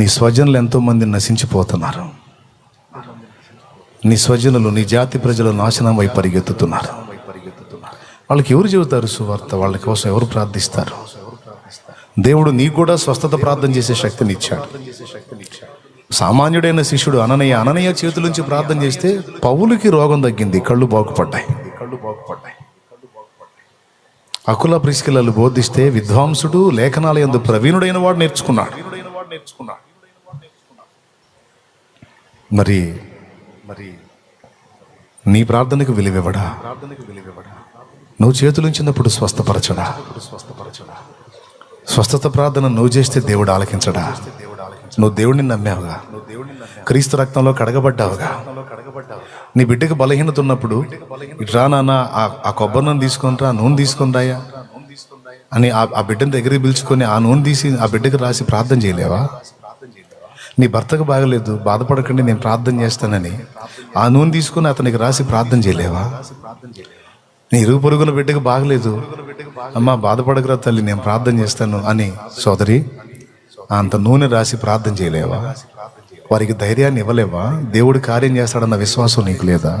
నీ స్వజనులు ఎంతోమంది నశించిపోతున్నారు. నీ స్వజనులు నీ జాతి ప్రజలు నాశనం వైపు పరిగెత్తుతున్నారు. వాళ్ళకి ఎవరు చెబుతారు సువార్త? వాళ్ళ కోసం ఎవరు ప్రార్థిస్తారు? దేవుడు నీకు కూడా స్వస్థత ప్రార్థన చేసే శక్తిని ఇచ్చాడు. సామాన్యుడైన శిష్యుడు అననయ్య అననయ్య చేతుల నుంచి ప్రార్థన చేస్తే పౌలుకి రోగం తగ్గింది కళ్ళు బాగుపడ్డాయి. కళ్ళు బాగుపడ్డాయి అకుల ప్రిస్కిలలు బోధిస్తే విద్వాంసుడు లేఖనాల యందు ప్రవీణుడైన వాడు నేర్చుకున్నాడు. మరి మరి నీ ప్రార్థనకు విలువివ్వడా? ప్రార్థనకు విలువివ్వడా నువ్వు చేతులుంచినప్పుడు స్వస్థపరచడా స్వస్థపరచడా? స్వస్థత ప్రార్థన నువ్వు చేస్తే దేవుడు ఆలకించడా? నువ్వు దేవుడిని నమ్మావుగా? క్రీస్తు రక్తంలో కడగబడ్డావుగా? నీ బిడ్డకు బలహీనత ఉన్నప్పుడు రా నాన్న ఆ- ఆ కొబ్బరి నూనె తీసుకొని రా నూనె తీసుకొని రాయా అని ఆ- ఆ బిడ్డని దగ్గరికి పిలుచుకొని ఆ నూనె తీసి ఆ బిడ్డకు రాసి ప్రార్థన చేయలేవా? నీ భర్తకు బాగలేదు బాధపడకండి నేను ప్రార్థన చేస్తానని ఆ నూనె తీసుకొని అతనికి రాసి ప్రార్థన చేయలేవా? నీ ఇరుగు పొరుగుల బిడ్డకు బాగలేదు అమ్మా బాధపడకరా తల్లి నేను ప్రార్థన చేస్తాను అని సోదరి అంత నూనె రాసి ప్రార్థన చేయలేవా? వారికి ధైర్యాన్ని ఇవ్వలేవా? దేవుడు కార్యం చేస్తాడన్న విశ్వాసం నీకు లేదా?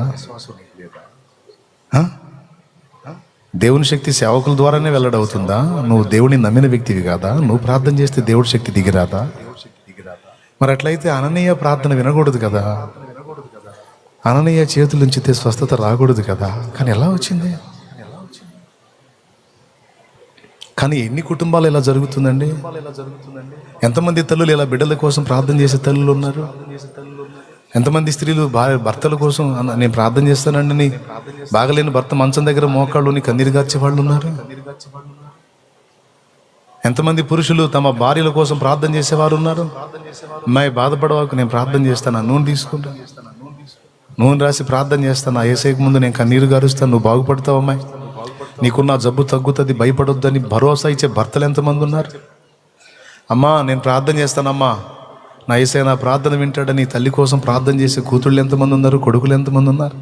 దేవుని శక్తి సేవకుల ద్వారానే వెల్లడవుతుందా? నువ్వు దేవుడిని నమ్మిన వ్యక్తివి కాదా? నువ్వు ప్రార్థన చేస్తే దేవుడి శక్తి దిగిరాదా? మరి అట్లయితే అననీయ ప్రార్థన వినకూడదు కదా. అననీయ చేతులు ఉంచితే స్వస్థత రాకూడదు కదా. కానీ ఎలా వచ్చింది? కానీ ఎన్ని కుటుంబాలు ఇలా జరుగుతుందండి? ఎంతమంది తల్లులు ఇలా బిడ్డల కోసం ప్రార్థన చేసే తల్లులు ఉన్నారు? ఎంతమంది స్త్రీలు భార్య భర్తల కోసం నేను ప్రార్థన చేస్తానండి బాగలేని భర్త మంచం దగ్గర మోకాళ్ళుని కన్నీరు గార్చే వాళ్ళు ఉన్నారు? ఎంతమంది పురుషులు తమ భార్యల కోసం ప్రార్థన చేసేవారు ఉన్నారు? మై బాధపడవాకు నేను ప్రార్థన చేస్తాను? నూనె తీసుకుంటా. నూనె రాసి ప్రార్థన చేస్తాను? ఏసేకు ముందు నేను కన్నీరు గారుస్తాను నువ్వు బాగుపడతావు అమ్మాయి. నీకున్న జబ్బు తగ్గుతుంది భయపడొద్దని భరోసా ఇచ్చే భర్తలు ఎంతమంది ఉన్నారు? అమ్మా నేను ప్రార్థన చేస్తానమ్మా. నా ఏసే నా ప్రార్థన వింటాడని తల్లి కోసం ప్రార్థన చేసే కూతుళ్ళు ఎంతమంది ఉన్నారు? కొడుకులు ఎంతమంది ఉన్నారు?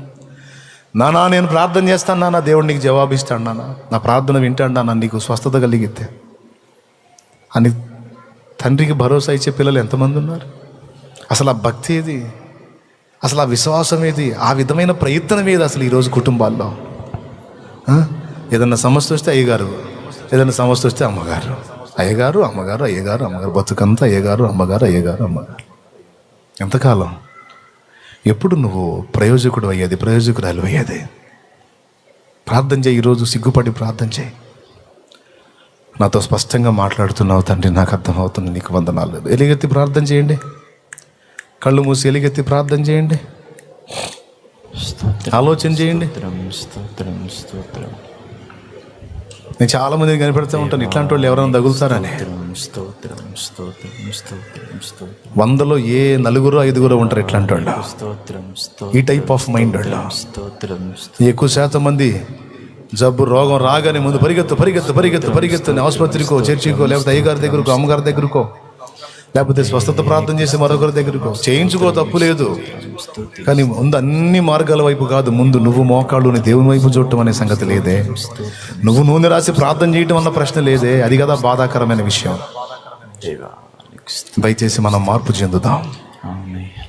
నానా నేను ప్రార్థన చేస్తాను నాన్న దేవుడు నీకు జవాబిస్తాడు నాన్న నా ప్రార్థన వింటాడు నాన్న నీకు స్వస్థత కలిగితే. అని తండ్రికి భరోసా ఇచ్చే పిల్లలు ఎంతమంది ఉన్నారు? అసలు ఆ భక్తి ఏది? అసలు ఆ విశ్వాసం ఏది? ఆ విధమైన ప్రయత్నం ఏది అసలు ఈరోజు కుటుంబాల్లో? ఏదన్నా సమస్య వస్తే అయ్యగారు ఏదన్నా సమస్య వస్తే అమ్మగారు. అయ్యగారు అమ్మగారు అయ్యగారు అమ్మగారు. బతుకంతా అయ్యగారు అమ్మగారు అయ్యగారు అమ్మగారు. ఎంతకాలం? ఎప్పుడు నువ్వు ప్రయోజకుడు అయ్యేది ప్రయోజకురాలు అయ్యేది? ప్రార్థన చేయి ఈరోజు సిగ్గుపడి ప్రార్థన చేయి. నాతో స్పష్టంగా మాట్లాడుతున్నావు తండ్రి నాకు అర్థమవుతుంది నీకు వందనాలు. ఎలిగెత్తి ప్రార్థన చేయండి. కళ్ళు మూసి ఎలిగెత్తి ప్రార్థన చేయండి. ఆలోచన చేయండి. నేను చాలా మంది కనిపెడుతూ ఉంటాను ఇట్లాంటి వాళ్ళు ఎవరైనా తగులుతారని. వందలో ఏ నలుగురు ఐదుగురు ఉంటారు ఇట్లాంటి వాళ్ళు. ఈ టైప్ ఆఫ్ మైండ్ వాళ్ళు. ఎక్కువ శాతం మంది జబ్బు రోగం రాగానే ముందు పరిగెత్తు పరిగెత్తు పరిగెత్తు పరిగెత్తు. ఆసుపత్రికో చర్చికో లేకపోతే అయ్యగారి దగ్గరకో అమ్మగారి దగ్గరకో లేకపోతే స్వస్థత ప్రార్థన చేసి మరొకరి దగ్గరకో. చేయించుకో తప్పు లేదు. కానీ ముందు అన్ని మార్గాల వైపు కాదు ముందు నువ్వు మోకాళ్ళుని దేవుని వైపు చూడటం అనే సంగతి లేదే. నువ్వు నూనె రాసి ప్రార్థన చేయటం అన్న ప్రశ్న లేదే. అది కదా బాధాకరమైన విషయం. దయచేసి మనం మార్పు చెందుదాం.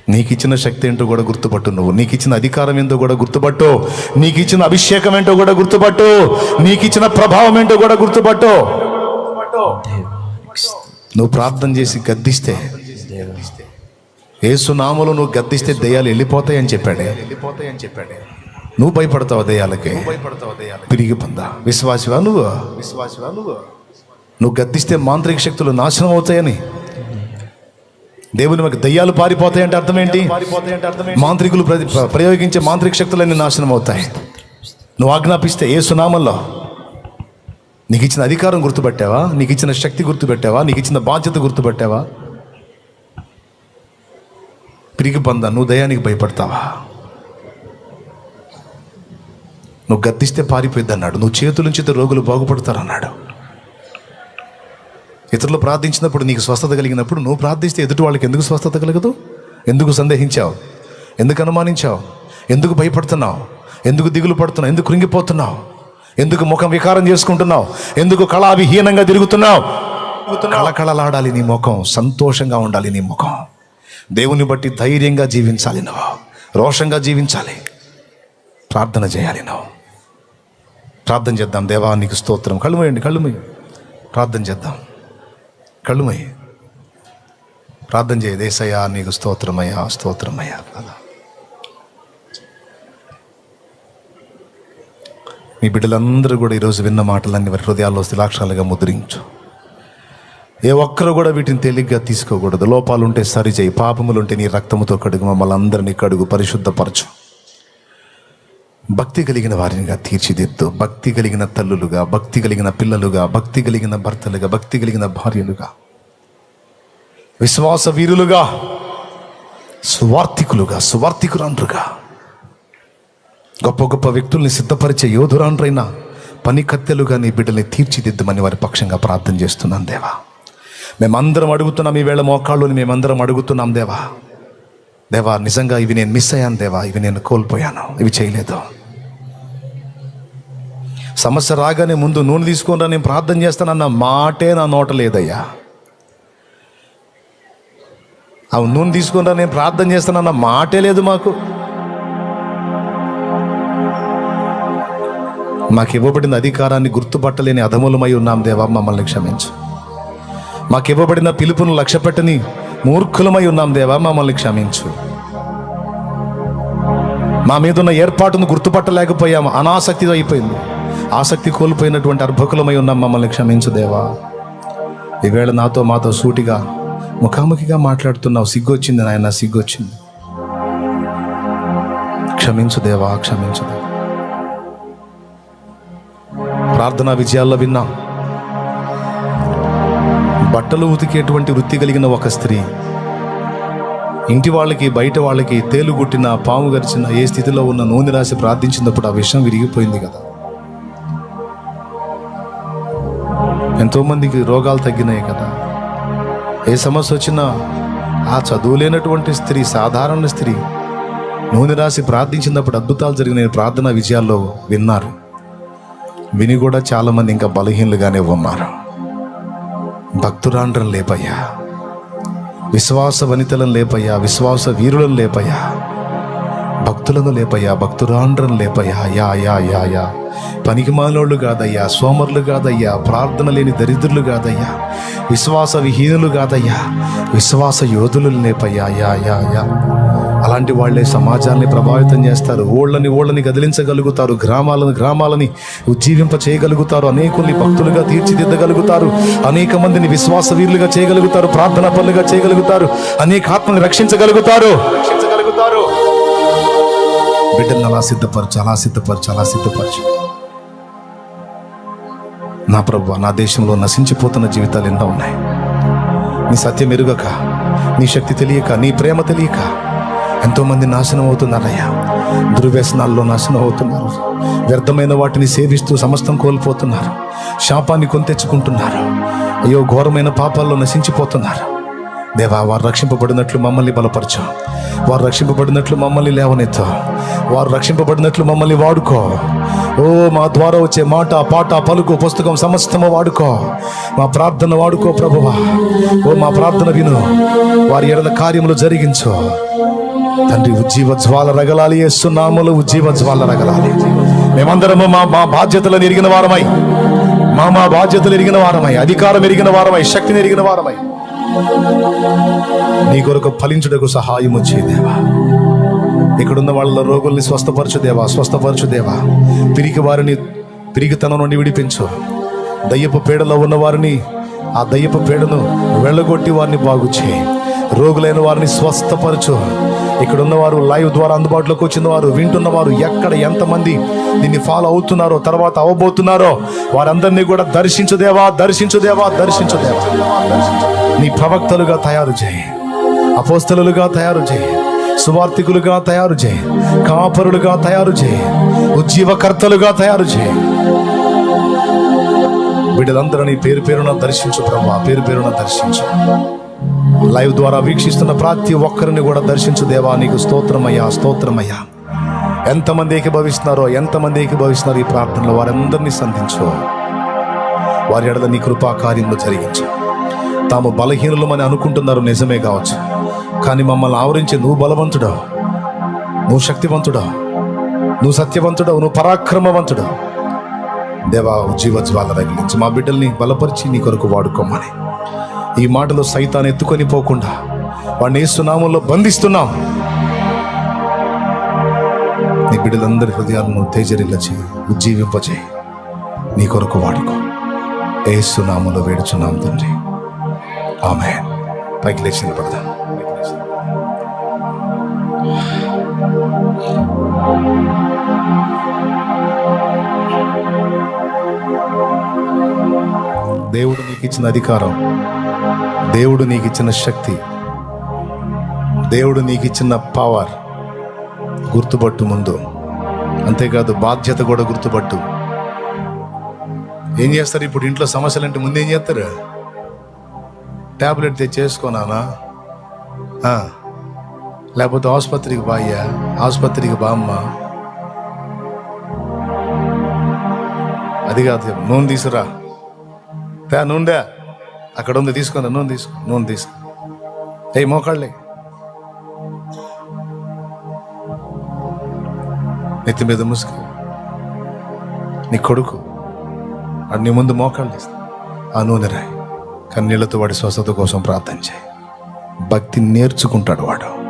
నీకు ఇచ్చిన శక్తి ఏంటో కూడా గుర్తుపట్టు నువ్వు. నీకు ఇచ్చిన అధికారం ఏంటో కూడా గుర్తుపట్టు. నీకు ఇచ్చిన అభిషేకం ఏంటో కూడా గుర్తుపట్టు. నీకు ఇచ్చిన ప్రభావం ఏంటో కూడా గుర్తుపట్టు. నువ్వు ప్రార్థన చేసి గద్దిస్తే దేవా ఏసునామలో నువ్వు గద్దిస్తే దయ్యాలు వెళ్ళిపోతాయని చెప్పాడే. వెళ్ళిపోతాయని చెప్పాడే నువ్వు భయపడతావు దయ్యాలకి? భయపడతావు దయ్యాలు తిరిగి పొందా. విశ్వాసివా నువ్వు విశ్వాసివా నువ్వు? నువ్వు గద్దిస్తే మాంత్రిక శక్తులు నాశనం అవుతాయని. దేవుని మాకు దయ్యాలు పారిపోతాయంటే అర్థం ఏంటి? మాంత్రికులు ప్ర- ప్ర- ప్రయోగించే మాంత్రిక శక్తులన్నీ నాశనం అవుతాయి. నువ్వు ఆజ్ఞాపిస్తే ఏ సునామల్లో నీకు ఇచ్చిన అధికారం గుర్తుపెట్టావా? నీకు ఇచ్చిన శక్తి గుర్తుపెట్టావా? నీకు ఇచ్చిన బాధ్యత గుర్తుపెట్టావా? పిరిగి పొందా నువ్వు దయానికి భయపడతావా? నువ్వు గద్దిస్తే పారిపోయిద్ది అన్నాడు నువ్వు చేతులుంచితే రోగులు బాగుపడతారన్నాడు. ఇతరులు ప్రార్థించినప్పుడు నీకు స్వస్థత కలిగినప్పుడు నువ్వు ప్రార్థిస్తే ఎదుటి వాళ్ళకి ఎందుకు స్వస్థత కలగదు? ఎందుకు సందేహించావు? ఎందుకు అనుమానించావు? ఎందుకు భయపడుతున్నావు? ఎందుకు దిగులు పడుతున్నావు? ఎందుకు కృంగిపోతున్నావు? ఎందుకు ముఖం వికారం చేసుకుంటున్నావు? ఎందుకు కళావిహీనంగా తిరుగుతున్నావు? కళకళలాడాలి నీ ముఖం సంతోషంగా ఉండాలి నీ ముఖం. దేవుని బట్టి ధైర్యంగా జీవించాలి నువ్వు. రోషంగా జీవించాలి. ప్రార్థన చేయాలి నువ్వు. ప్రార్థన చేద్దాం. దేవా నీకు స్తోత్రం. కళ్ళు వేయండి కళ్ళు ప్రార్థన చేద్దాం. కళ్ళుమయ్య. ప్రార్థన చేయ దేశయ్యా నీకు స్తోత్రమయ్యా స్తోత్రమయ్యా కదా మీ బిడ్డలందరూ కూడా ఈరోజు విన్న మాటలన్నీ వారి హృదయాల్లో శిలాక్షాలుగా ముద్రించు. ఏ ఒక్కరు కూడా వీటిని తేలిగ్గా తీసుకోకూడదు. లోపాలు ఉంటే సరిచేయి పాపములు ఉంటే నీ రక్తముతో కడుగు మమ్మల్ని అందరినీ కడుగు పరిశుద్ధపరచు. భక్తి కలిగిన వారినిగా తీర్చిదిద్దు. భక్తి కలిగిన తల్లులుగా భక్తి కలిగిన పిల్లలుగా భక్తి కలిగిన భర్తలుగా భక్తి కలిగిన భార్యలుగా. విశ్వాస వీరులుగా సువార్థికులుగా సువార్థికురాండ్రుగా. గొప్ప గొప్ప వ్యక్తుల్ని సిద్ధపరిచే యోధురాండ్రైన పని కత్తెలుగా నీ బిడ్డల్ని తీర్చిదిద్దమని వారి పక్షంగా ప్రార్థన చేస్తున్నాం దేవా. మేమందరం అడుగుతున్నాం ఈవేళ వేళ మోకాళ్ళుని మేమందరం అడుగుతున్నాం దేవా. దేవా నిజంగా ఇవి నేను మిస్ అయ్యాను దేవా ఇవి నేను కోల్పోయాను ఇవి చేయలేదు. సమస్య రాగానే ముందు నూనె తీసుకుని నేను ప్రార్థన చేస్తానన్న మాటే నా నోట లేదయ్యా. ఆ నూనె తీసుకుని నేను ప్రార్థన చేస్తానన్న మాటే లేదు మాకు. మాకు ఇవ్వబడిన అధికారాన్ని గుర్తుపట్టలేని అధములమై ఉన్నాం దేవా మమ్మల్ని క్షమించు. మాకు ఇవ్వబడిన పిలుపును లక్ష్యపెట్టని మూర్ఖులమై ఉన్నాం దేవా మమ్మల్ని క్షమించు. మా మీద ఉన్న ఏర్పాటును గుర్తుపట్టలేకపోయాము అనాసక్తి అయిపోయింది. ఆసక్తి కోల్పోయినటువంటి అర్భకులమై ఉన్నాం మమ్మల్ని క్షమించు దేవా. ఈవేళ నాతో మాతో సూటిగా ముఖాముఖిగా మాట్లాడుతున్నావు. సిగ్గొచ్చింది నాయన సిగ్గొచ్చింది. క్షమించు దేవా క్షమించు దేవా. ప్రార్థనా విజయాల్లో విన్నాం. బట్టలు ఉతికేటువంటి వృత్తి కలిగిన ఒక స్త్రీ ఇంటి వాళ్ళకి బయట వాళ్ళకి తేలుగుట్టిన పాము గరిచిన ఏ స్థితిలో ఉన్న నూనె రాసి ప్రార్థించినప్పుడు ఆ విషయం విరిగిపోయింది కదా. ఎంతోమందికి రోగాలు తగ్గినాయి కదా. ఏ సమస్య వచ్చినా ఆ చదువు లేనటువంటి స్త్రీ సాధారణ స్త్రీ నూనె రాసి ప్రార్థించినప్పుడు అద్భుతాలు జరిగిన ప్రార్థన విజయాల్లో విన్నారు. విని కూడా చాలామంది ఇంకా బలహీనలుగానే ఉన్నారు. భక్తురాండ్రం లేపయ్యా. విశ్వాస వనితలను లేపయ్యా. విశ్వాస వీరులను లేపయ్యా. భక్తులను లేపయ్యా భక్తురాండ్రను లేపయ్యా. యా యా యా యా. పనికి కాదయ్యా సోమరులు కాదయ్యా ప్రార్థన లేని దరిద్రులు కాదయ్యా విశ్వాస విహీనులు కాదయ్యా విశ్వాస యోధులు లేపయ్యా. యా యా యా. అలాంటి వాళ్ళే సమాజాన్ని ప్రభావితం చేస్తారు ఓళ్ళని ఓళ్ళని కదిలించగలుగుతారు గ్రామాలను గ్రామాలని ఉజ్జీవింప చేయగలుగుతారు అనేకుల్ని భక్తులుగా తీర్చిదిద్దగలుగుతారు అనేక మందిని విశ్వాస వీరులుగా చేయగలుగుతారు ప్రార్థన పనులుగా చేయగలుగుతారు అనేక ఆత్మని రక్షించగలుగుతారు రక్షించగలుగుతారు. బిడ్డలను అలా సిద్ధపరచు అలా సిద్ధపరచు అలా సిద్ధపరచు. నా ప్రభు నా దేశంలో నశించిపోతున్న జీవితాలు ఎన్నో ఉన్నాయి. నీ సత్యం ఎరుగక నీ శక్తి తెలియక నీ ప్రేమ తెలియక ఎంతోమంది నాశనం అవుతున్నారయ్యా. దుర్వ్యసనాల్లో నాశనం అవుతున్నారు. వ్యర్థమైన వాటిని సేవిస్తూ సమస్తం కోల్పోతున్నారు. శాపాన్ని కొని తెచ్చుకుంటున్నారు అయ్యో ఘోరమైన పాపాల్లో నశించిపోతున్నారు. దేవా వారు రక్షింపబడినట్లు మమ్మల్ని బలపరచు. వారు రక్షింపబడినట్లు మమ్మల్ని లేవనెత్తు. వారు రక్షింపబడినట్లు మమ్మల్ని వాడుకో. ఓ మా ద్వారా వచ్చే మాట పాట పలుకు పుస్తకం సమస్తము వాడుకో. మా ప్రార్థన వాడుకో ప్రభువా. ఓ మా ప్రార్థన విను. వారి ఎడల కార్యములు జరిగించు. తండ్రి ఉజ్జీవ జ్వాల రగలాలి వేస్తున్నాములు ఉజ్జీవ జ్వాల రగలాలి. మేమందరము మా మా బాధ్యతలను ఎరిగిన వారమై మా మా బాధ్యతలు ఎరిగిన వారమై అధికారం ఎరిగిన వారమై శక్తిని ఎరిగిన వారమై నీ కొరకు ఫలించుటకు సహాయం వచ్చేదేవా ఇక్కడున్న వాళ్ళ రోగుల్ని స్వస్థపరచు దేవా స్వస్థపరచు దేవా. పిరికి వారిని పిరిగితనం నుండి విడిపించు. దయ్యపు పీడలో ఉన్న వారిని ఆ దయ్యపు పీడను వెళ్ళగొట్టి వారిని బాగు చేయి. రోగులైన వారిని స్వస్థపరచు. ఇక్కడ ఉన్నవారు లైవ్ ద్వారా అందుబాటులోకి వచ్చిన వారు వింటున్నవారు ఎక్కడ ఎంతమంది దీన్ని ఫాలో అవుతున్నారో తర్వాత అవ్వబోతున్నారో వారందరినీ కూడా దర్శించుదేవా దర్శించుదేవా దర్శించుదేవా దర్శించు నీ ప్రవక్తలుగా తయారు చేయి. అపోస్తలుగా తయారు చేయి. సువార్థికులుగా తయారు చేయి. కాపరులుగా తయారు చేయి. ఉజ్జీవకర్తలుగా తయారు చేయి. వీళ్ళందరినీ పేరు పేరున దర్శించు బ్రహ్మ పేరు పేరున దర్శించు. లైవ్ ద్వారా వీక్షిస్తున్న ప్రతి ఒక్కరిని కూడా దర్శించు దేవా నీకు స్తోత్రమయ్యా స్తోత్రమయ్యా. ఎంతమంది ఏకీభవిస్తున్నారో ఎంతమంది ఏకీభవిస్తున్నారో ఈ ప్రార్థనలో వారందరినీ సంధించు. వారి ఎడల నీ కృపా కార్యంలో జరిగించు. తాము బలహీనులమని అనుకుంటున్నారు నిజమే కావచ్చు. కానీ మమ్మల్ని ఆవరించి నువ్వు బలవంతుడా? నువ్వు శక్తివంతుడా? నువ్వు సత్యవంతుడా? నువ్వు పరాక్రమవంతుడా? దేవా జీవజ్వాల రగిలించి. మా బిడ్డల్ని బలపరిచి నీ కొరకు వాడుకోమని. ఈ మాటలో సైతాన్ని ఎత్తుకొని పోకుండా వాడిని ఏసునామంలో బంధిస్తున్నాం. నీ బిడ్డలందరి హృదయాలను తేజరిల్లచి ఉజ్జీవింపజేయి నీ కొరకు వాడుకో. ఏసునామంలో వేడుచున్నాం తండ్రి. ఆమె పైకి లేచి నిలబడదాం దేవుడు నీకు ఇచ్చిన అధికారం దేవుడు నీకు ఇచ్చిన శక్తి దేవుడు నీకు ఇచ్చిన పవర్ గుర్తుపట్టు ముందు. అంతేకాదు బాధ్యత కూడా గుర్తుపట్టు. ఏం చేస్తారు ఇప్పుడు? ఇంట్లో సమస్యలు అంటే ముందు ఏం చేస్తారు? ట్యాబ్లెట్ తెచ్చేసుకోనానా లేకపోతే ఆసుపత్రికి బాయ్యా ఆసుపత్రికి బామ్మ అది కాదు నూనె తీసురా తే నూనె అక్కడ ఉంది తీసుకుందా నూనె తీసుకో నూనె తీసుకో. ఏ మోకాళ్ళే. నెత్తి మీద ముసుగు. నీ కొడుకు. నీ ముందు మోకాళ్ళు ఆ నూనె రాయి. కన్నీళ్ళతో వాడి స్వస్థత కోసం ప్రార్థన చేయి. భక్తి నేర్చుకుంటాడు వాడు.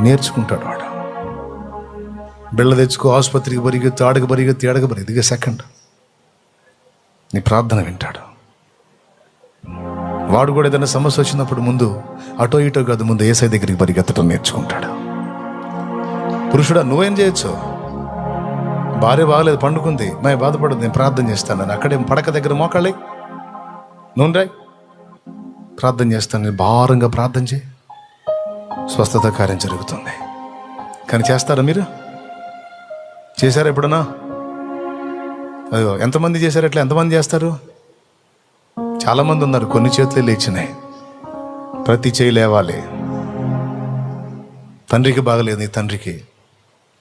నేర్చుకుంటాడు వాడు. బిళ్ళ తెచ్చుకో ఆసుపత్రికి పరిగెత్తు ఆడకు పరిగెత్తు ఆడక పరిగెత్తి. ఇదిగే సెకండ్. నీ ప్రార్థన వింటాడు. వాడు కూడా ఏదైనా సమస్య వచ్చినప్పుడు ముందు అటో ఇటో కాదు ముందు ఏసై దగ్గరికి పరిగెత్తడం నేర్చుకుంటాడు. పురుషుడా నువ్వేం చేయొచ్చు? భార్య బాగలేదు పండుకుంది. మేము బాధపడదు నేను ప్రార్థన చేస్తాను. అక్కడేం అక్కడే పడక దగ్గర మోకాళ్ళే నూనె రాయ్ ప్రార్థన చేస్తాను నేను భారంగా ప్రార్థన చేయి. స్వస్థత కార్యం జరుగుతుంది. కానీ చేస్తారా మీరు? చేశారా ఎప్పుడన్నా? అయ్యో ఎంతమంది చేశారు ఎట్లా? ఎంతమంది చేస్తారు? చాలామంది ఉన్నారు కొన్ని చేతులే లేచినాయి. ప్రతి చేయి లేవాలి. తండ్రికి బాగలేదు నీ తండ్రికి.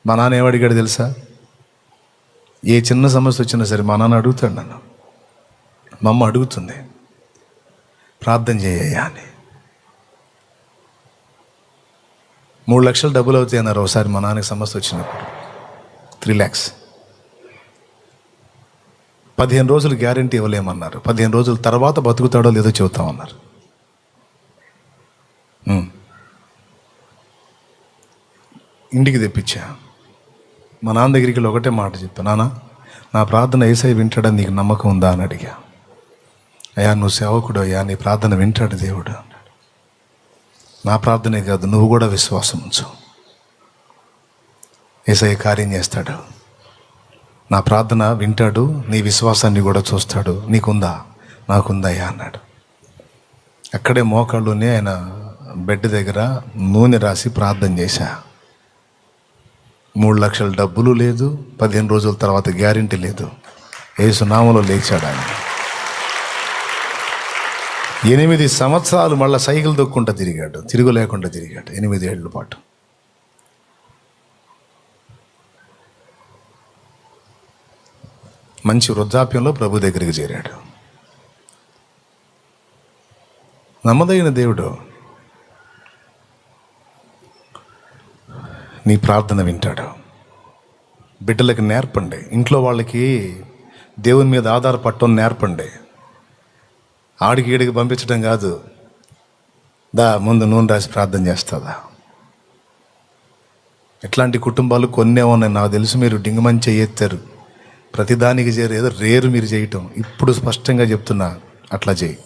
మా నాన్న ఏమడిగాడు తెలుసా? ఏ చిన్న సమస్య వచ్చినా సరే మా నాన్న అడుగుతాడు నన్ను. మా అమ్మ అడుగుతుంది. ప్రార్థన చేయ్యా మూడు లక్షలు డబ్బులు అవుతాయి అన్నారు. ఒకసారి మా నాన్నకి సమస్య వచ్చినప్పుడు. త్రీ ల్యాక్స్. పదిహేను రోజులు గ్యారంటీ ఇవ్వలేమన్నారు. పదిహేను రోజుల తర్వాత బతుకుతాడో లేదో చెబుతామన్నారు. ఇంటికి తెప్పించా. మా నాన్న దగ్గరికి వెళ్ళి ఒకటే మాట చెప్పా నాన్న నా ప్రార్థన ఏసై వింటాడని నీకు నమ్మకం ఉందా? అని అడిగా. అయ్యా నువ్వు సేవకుడు అయ్యా నీ ప్రార్థన వింటాడు దేవుడు నా ప్రార్థనే కాదు నువ్వు కూడా విశ్వాసం ఉంచు. ఏసయ్య కార్యం చేస్తాడు. నా ప్రార్థన వింటాడు నీ విశ్వాసాన్ని కూడా చూస్తాడు. నీకుందా? నాకుందయ్యా అన్నాడు. అక్కడే మోకాళ్ళునే ఆయన బెడ్ దగ్గర నూనె రాసి ప్రార్థన చేశా. మూడు లక్షల డబ్బులు లేదు పదిహేను రోజుల తర్వాత గ్యారంటీ లేదు. ఏసునామలో లేచాడు ఆయన. ఎనిమిది సంవత్సరాలు మళ్ళీ సైకిల్ దొక్కుంటా తిరిగాడు తిరుగు లేకుండా తిరిగాడు ఎనిమిది ఏళ్ళ పాటు. మంచి వృద్ధాప్యంలో ప్రభు దగ్గరికి చేరాడు. నమ్మదగిన దేవుడు నీ ప్రార్థన వింటాడు. బిడ్డలకు నేర్పండి ఇంట్లో వాళ్ళకి దేవుని మీద ఆధారపడటం నేర్పండి. ఆడికి ఈడికి పంపించడం కాదు. దా ముందు నూనె రాసి ప్రార్థన చేస్తుందా ఇట్లాంటి కుటుంబాలు కొన్నే ఉన్నాయి. నాకు తెలుసు మీరు డింగమని చేయెత్తారు. ప్రతిదానికి చేరు ఏదో రేరు మీరు చేయటం. ఇప్పుడు స్పష్టంగా చెప్తున్నా అట్లా చేయి.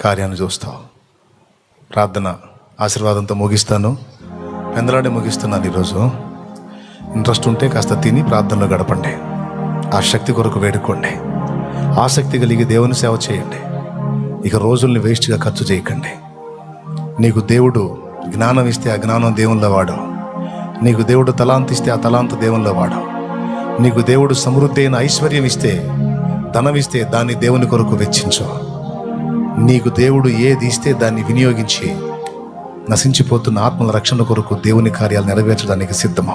కార్యాన్ని చూస్తావు. ప్రార్థన ఆశీర్వాదంతో ముగిస్తాను. పెందలాడే ముగిస్తున్నాను ఈరోజు. ఇంట్రెస్ట్ ఉంటే కాస్త తిని ప్రార్థనలో గడపండి. ఆ శక్తి కొరకు వేడుకోండి. ఆసక్తి కలిగి దేవుని సేవ చేయండి. ఇక రోజుల్ని వేస్ట్గా ఖర్చు చేయకండి. నీకు దేవుడు జ్ఞానం ఇస్తే ఆ జ్ఞానం దేవునిలో వాడు. నీకు దేవుడు తలాంత ఇస్తే ఆ తలాంత దేవుళ్ళ వాడు. నీకు దేవుడు సమృద్ధి అయిన ఐశ్వర్యం ఇస్తే ధనం ఇస్తే దాన్ని దేవుని కొరకు వెచ్చించు. నీకు దేవుడు ఏది ఇస్తే దాన్ని వినియోగించి నశించిపోతున్న ఆత్మల రక్షణ కొరకు దేవుని కార్యాలు నెరవేర్చడానికి సిద్ధమా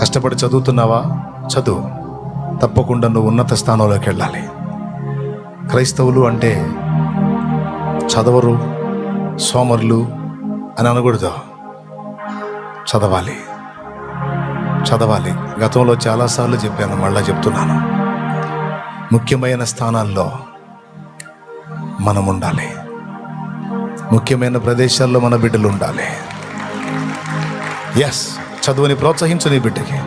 కష్టపడి చదువుతున్నావా? చదువు. తప్పకుండా నువ్వు ఉన్నత స్థానంలోకి వెళ్ళాలి. క్రైస్తవులు అంటే చదవరు సోమరులు అని అనకూడదు. చదవాలి. చదవాలి. గతంలో చాలాసార్లు చెప్పాను మళ్ళీ చెప్తున్నాను. ముఖ్యమైన స్థానాల్లో మనం ఉండాలి ముఖ్యమైన ప్రదేశాల్లో మన బిడ్డలు ఉండాలి. ఎస్ చదువుని ప్రోత్సహించు నీ బిడ్డకి.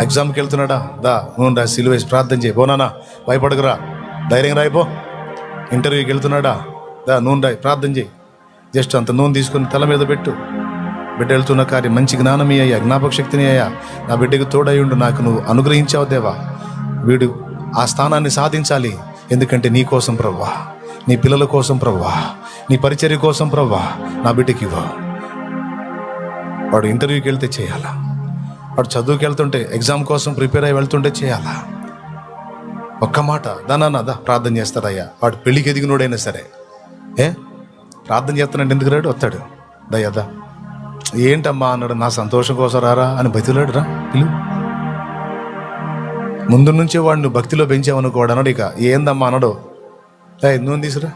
ఎగ్జామ్కి వెళ్తున్నాడా? దా నువ్వు రా సిలువేసి ప్రార్థన చేయి. పోనానా భయపడకురా. ధైర్యం రాయిపో ఇంటర్వ్యూకి వెళ్తున్నాడా? దా నూనె రాయి ప్రార్థన చేయి. జస్ట్ అంత నూనె తీసుకొని తల మీద పెట్టు. బిడ్డ వెళ్తున్న కార్యం మంచి జ్ఞానమే అయ్యా జ్ఞాపక శక్తిని అయ్యా. నా బిడ్డకి తోడయుండు నాకు నువ్వు అనుగ్రహించావు దేవా. వీడు ఆ స్థానాన్ని సాధించాలి. ఎందుకంటే నీ కోసం ప్రవ్వా. నీ పిల్లల కోసం ప్రవ్వా. నీ పరిచర్య కోసం ప్రవ్వా. నా బిడ్డకి ఇవ్వ. వాడు ఇంటర్వ్యూకి వెళ్తే చేయాలా? వాడు చదువుకి వెళ్తుంటే ఎగ్జామ్ కోసం ప్రిపేర్ అయ్యి వెళ్తుంటే చేయాలా? ఒక్క మాట దానా ప్రార్థన చేస్తాడయ్యా. వాడు పెళ్ళికి ఎదిగినోడైనా సరే. ఏ? ప్రార్థన చేస్తానంటే ఎందుకు రాడు? వస్తాడు. దయ్యా ఏంటమ్మా? అన్నాడు నా సంతోషం కోసం రారా? అని బతిలాడు రా పిలు. ముందు నుంచే వాడిని భక్తిలో పెంచామనుకోడు అన్నాడు ఇక. ఏందమ్మా? అన్నాడు. ఏ నువ్వు తీసురా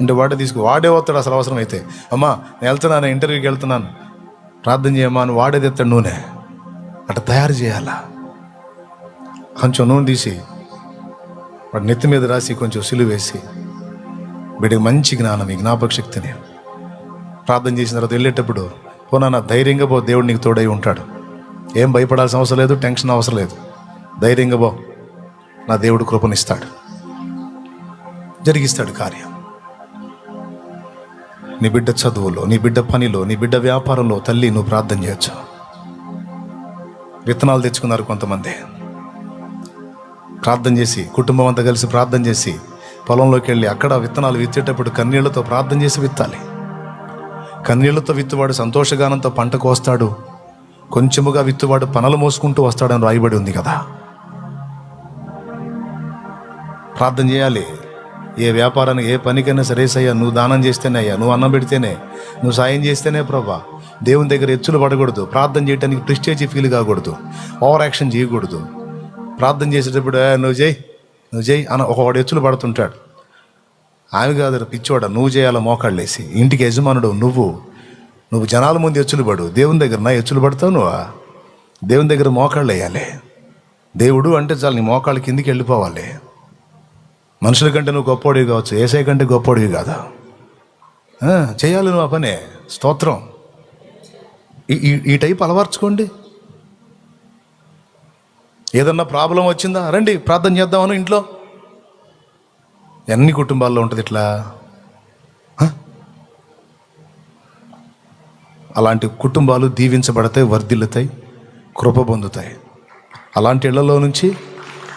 అంటే వాడే తీసుకు వాడే వస్తాడు అసలు అవసరం అయితే అమ్మా నేను వెళ్తున్నాను ఇంటర్వ్యూకి వెళ్తున్నాను. ప్రార్థన చేయమ్మా అని వాడే తెస్తాడు నూనె. అట్లా తయారు చేయాలా? కొంచెం నూనె తీసి వాడు నెత్తి మీద రాసి కొంచెం సిలువ వేసి వీడికి మంచి జ్ఞానం ఈ జ్ఞాపక శక్తిని. ప్రార్థన చేసిన తర్వాత వెళ్ళేటప్పుడు పోనా నా ధైర్యంగా పో దేవుడు నీకు తోడై ఉంటాడు. ఏం భయపడాల్సిన అవసరం లేదు టెన్షన్ అవసరం లేదు. ధైర్యంగా పో. నా దేవుడు కృపనిస్తాడు. జరిగిస్తాడు కార్యం. నీ బిడ్డ చదువులో నీ బిడ్డ పనిలో నీ బిడ్డ వ్యాపారంలో తల్లి నువ్వు ప్రార్థన చేయొచ్చు. విత్తనాలు తెచ్చుకున్నారు కొంతమంది. ప్రార్థన చేసి కుటుంబం అంతా కలిసి ప్రార్థన చేసి పొలంలోకి వెళ్ళి అక్కడ విత్తనాలు విత్తేటప్పుడు కన్నీళ్ళతో ప్రార్థన చేసి విత్తాలి. కన్నీళ్ళతో విత్తువాడు సంతోషగానంతో పంటకు వస్తాడు. కొంచెముగా విత్తువాడు పనులు మోసుకుంటూ వస్తాడని రాయబడి ఉంది కదా. ప్రార్థన చేయాలి. ఏ వ్యాపారానికి ఏ పనికైనా సరే సయ్యా నువ్వు దానం చేస్తేనే అయ్యా నువ్వు అన్నం పెడితేనే నువ్వు సాయం చేస్తేనే ప్రభా దేవుని దగ్గర ఎచ్చులు పడకూడదు. ప్రార్థన చేయడానికి ప్రిస్టేజ్ ఫీల్ కాకూడదు. ఓవర్ యాక్షన్ చేయకూడదు. ప్రార్థన చేసేటప్పుడు నువ్వు చేయి నువ్వు చేయి అని ఒకవాడు ఎచ్చులు పడుతుంటాడు. ఆమె కాదు పిచ్చోడ నువ్వు చేయాల? మోకాళ్ళేసి ఇంటికి యజమానుడు నువ్వు నువ్వు జనాల ముందు ఎచ్చులు పడు. దేవుని దగ్గర నా ఎచ్చులు పడతావు నువ్వా? దేవుని దగ్గర మోకాళ్ళు వేయాలి. దేవుడు అంటే చాలు నీ మోకాళ్ళ కిందికి వెళ్ళిపోవాలి. మనుషుల కంటే నువ్వు గొప్పోడివి కావచ్చు. ఏసై కంటే గొప్పోడివి కాదా. చేయాలి నువ్వు ఆ పనే. స్తోత్రం. ఈ ఈ- ఈ టైప్ అలవర్చుకోండి. ఏదన్నా ప్రాబ్లం వచ్చిందా? రండి ప్రార్థన చేద్దామను ఇంట్లో. ఎన్ని కుటుంబాల్లో ఉంటుంది ఇట్లా? అలాంటి కుటుంబాలు దీవించబడతాయి వర్ధిల్లుతాయి కృప పొందుతాయి. అలాంటి ఇళ్ళలో నుంచి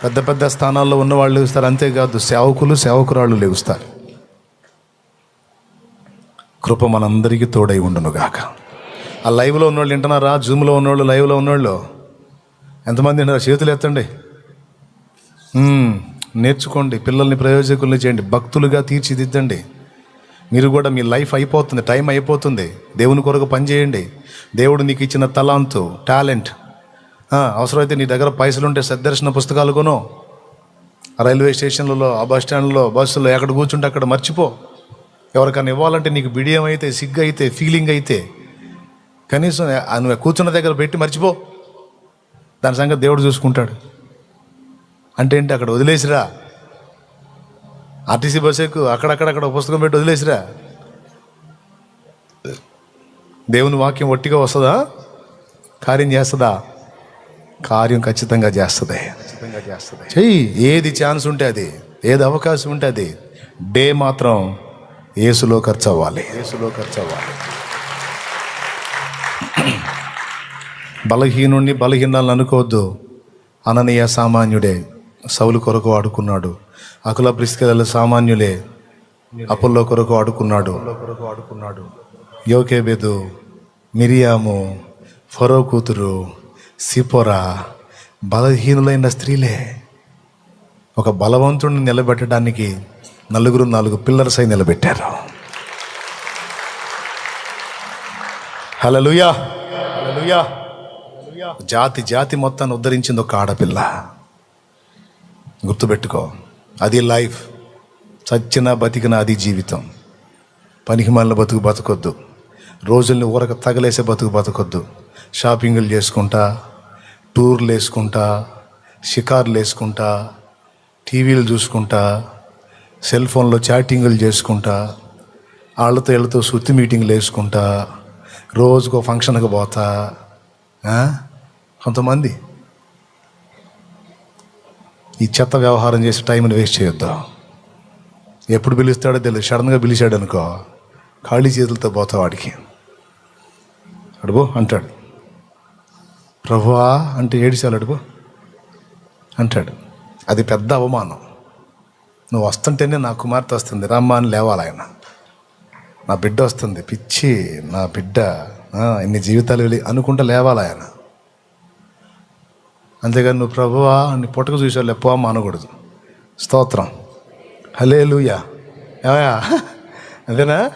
పెద్ద పెద్ద స్థానాల్లో ఉన్న వాళ్ళు లేస్తారు. అంతేకాదు సేవకులు సేవకురాళ్ళు లేవుస్తారు కృప మనందరికీ తోడై ఉండునుగాక. ఆ లైవ్లో ఉన్నవాళ్ళు వింటున్నారా? జూమ్లో ఉన్నవాళ్ళు లైవ్లో ఉన్నవాళ్ళు ఎంతమంది ఉన్నారు చేతులు ఎత్తండి. నేర్చుకోండి. పిల్లల్ని ప్రయోజకుల్ని చేయండి. భక్తులుగా తీర్చిదిద్దండి. మీరు కూడా మీ లైఫ్ అయిపోతుంది టైం అయిపోతుంది. దేవుని కొరకు పనిచేయండి దేవుడు నీకు ఇచ్చిన తలాంతు టాలెంట్ అవసరమైతే నీ దగ్గర పైసలు ఉంటే సద్దర్శన పుస్తకాలు కొను. రైల్వే స్టేషన్లలో ఆ బస్ స్టాండ్లో బస్సులో ఎక్కడ కూర్చుంటే అక్కడ మర్చిపో. ఎవరికైనా ఇవ్వాలంటే నీకు బిడియం అయితే సిగ్గు అయితే ఫీలింగ్ అయితే కనీసం నువ్వు కూర్చున్న దగ్గర పెట్టి మర్చిపో. దాని సంగతి దేవుడు చూసుకుంటాడు. అంటే ఏంటి? అక్కడ వదిలేసిరా. ఆర్టీసీ బస్ ఎక్కు అక్కడక్కడక్కడ పుస్తకం పెట్టి వదిలేసిరా. దేవుని వాక్యం ఒట్టిగా వస్తుందా? కార్యం చేస్తుందా? కార్యం ఖచ్చితంగా చేస్తుంది. ఖచ్చితంగా చేస్తుంది. చెయ్యి. ఏది ఛాన్స్ ఉంటే అది. ఏది అవకాశం ఉంటే అది. డే మాత్రం ఏసులో ఖర్చు అవ్వాలి. ఏసులో ఖర్చు అవ్వాలి. బలహీనుణ్ణి. బలహీనాలను అనుకోవద్దు. అననీయ సామాన్యుడే సౌలు కొరకు ఆడుకున్నాడు. అకుల బ్రిస్కెల సామాన్యులే అప్పుల్లో కొరకు ఆడుకున్నాడు. కొరకు ఆడుకున్నాడు యోకేబెదు మిరియాము ఫరో కూతురు సిపోరా బలహీనులైన స్త్రీలే. ఒక బలవంతుడిని నిలబెట్టడానికి నలుగురు నాలుగు పిల్లర్స్ అయి నిలబెట్టారు. హలలుయా హలలుయా జాతి జాతి మొత్తాన్ని ఉద్ధరించింది ఒక ఆడపిల్ల. గుర్తుపెట్టుకో అది లైఫ్. చచ్చిన బతికిన అది జీవితం. పనికిమాలిన బతుకు బతకొద్దు. రోజుల్ని ఊరక తగలేసే బతుకు బతకొద్దు. షాపింగ్లు చేసుకుంటా టూర్లు వేసుకుంటా షికార్లు వేసుకుంటా టీవీలు చూసుకుంటా సెల్ ఫోన్లో చాటింగులు చేసుకుంటా వాళ్ళతో వీళ్ళతో సుత్తి మీటింగ్లు వేసుకుంటా రోజుకో ఫంక్షన్కి పోతా కొంతమంది ఈ చెత్త వ్యవహారం చేసి టైంని వేస్ట్ చేయొద్దాం. ఎప్పుడు పిలుస్తాడో తెలియదు సడన్గా పిలిచాడు అనుకో ఖాళీ చేతులతో పోతా వాడికి. అడుగు అంటాడు. ప్రభువా అంటే ఏడిచాడు అడుగు అంటాడు. అది పెద్ద అవమానం. నువ్వు వస్తుంటేనే నా కుమార్తె వస్తుంది. రమ్మా అని లేవాలి ఆయన. నా బిడ్డ వస్తుంది పిచ్చి నా బిడ్డ. ఇన్ని జీవితాలు వెళ్ళి అనుకుంటా లేవాలి ఆయన. అంతేగాని నువ్వు ప్రభువా నీ పుట్టక చూసావు లేపో అమ్మ అనకూడదు. స్తోత్రం. హలే లూయా అదేనా